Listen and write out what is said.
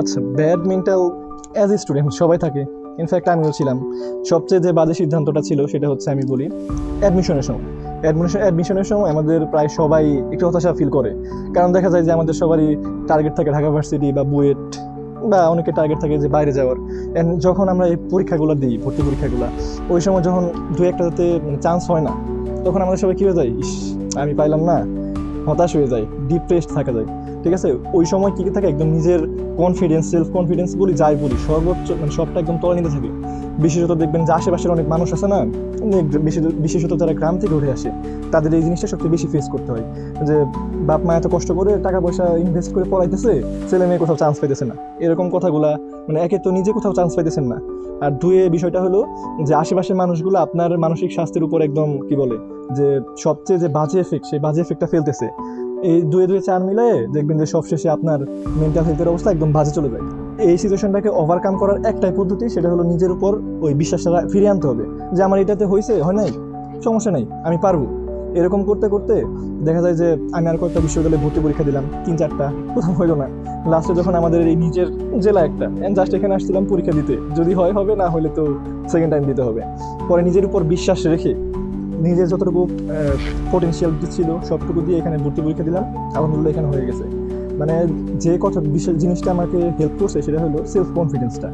আচ্ছা bad mental as a student সবাই থাকে। ইনফ্যাক্ট আমিও ছিলাম। সবচেয়ে যে বাজে সিদ্ধান্তটা ছিল সেটা হচ্ছে আমি বলি অ্যাডমিশনের সময়। অ্যাডমিশন অ্যাডমিশনের সময় আমাদের প্রায় সবাই একটু হতাশা ফিল করে। কারণ দেখা যায় যে আমাদের সবারই টার্গেট থাকে ঢাকা ভার্সিটি বা বুয়েট বা অনেকে টার্গেট থাকে যে বাইরে যাওয়ার। অ্যান্ড যখন আমরা এই পরীক্ষাগুলো দিই, ভর্তি পরীক্ষাগুলো, ওই সময় যখন দু একটা যাতে চান্স হয় না, তখন আমাদের সবাই কী হয়ে যায়? ইস, আমি পাইলাম না। হতাশ হয়ে যায় ডিপ্রেসড থাকা যায়। ঠিক আছে? ওই সময় কী থাকে? একদম নিজের কনফিডেন্স সেলফ কনফিডেন্স বলি, যাই বলি, সর্বোচ্চ মানে সবটা একদম তলে নিতে থাকে। বিশেষত দেখবেন যে আশেপাশের অনেক মানুষ আছে না বিশেষ- বিশেষত যারা গ্রাম থেকে উঠে আসে, তাদের এই জিনিসটা সবচেয়ে বেশি ফেস করতে হয়। যে বাপ মা এত কষ্ট করে টাকা পয়সা ইনভেস্ট করে পড়াইতেছে, ছেলে মেয়ে কোথাও চান্স পাইতেছে না। এরকম কথাগুলা মানে একে তো নিজে কোথাও চান্স পাইতেছেন না। আর দুয়ে বিষয়টা হলো যে আশেপাশের মানুষগুলো আপনার মানসিক স্বাস্থ্যের উপর একদম কি বলে? যে সবচেয়ে যে বাজে এফেক্ট সেই বাজে এফেক্টটা ফেলতেছে। এই দুয়ে দুয়ে চার মিলে দেখবেন যে সবশেষে আপনার মেন্টাল হেলথের অবস্থা একদম বাজে চলে যায়। এই সিচুয়েশনটাকে ওভারকাম করার একটাই পদ্ধতি, সেটা হলো নিজের উপর ওই বিশ্বাসটা ফিরিয়ে আনতে হবে যে আমার এটাতে হয়েছে, হয় নাই? সমস্যা নেই, আমি পারব। এরকম করতে করতে দেখা যায় যে আমি আর কয়েকটা বিশ্ববিদ্যালয়ে ভর্তি পরীক্ষা দিলাম, তিন চারটা কোথাও হইল না। লাস্টে যখন আমাদের এই নিজের জেলা একটা জাস্ট এখানে আসছিলাম পরীক্ষা দিতে। যদি হয়, হবে, না হলে তো সেকেন্ড টাইম দিতে হবে। পরে নিজের উপর বিশ্বাস রেখে নিজের যতটুকু পোটেন্সিয়াল ছিল সবটুকু দিয়ে এখানে ভর্তি পরীক্ষা দিলাম। আলহামদুলিল্লাহ এখানে হয়ে গেছে। মানে যে কথা, বিশেষ জিনিসটা আমাকে হেল্প করছে, সেটা হলো সেলফ কনফিডেন্সটা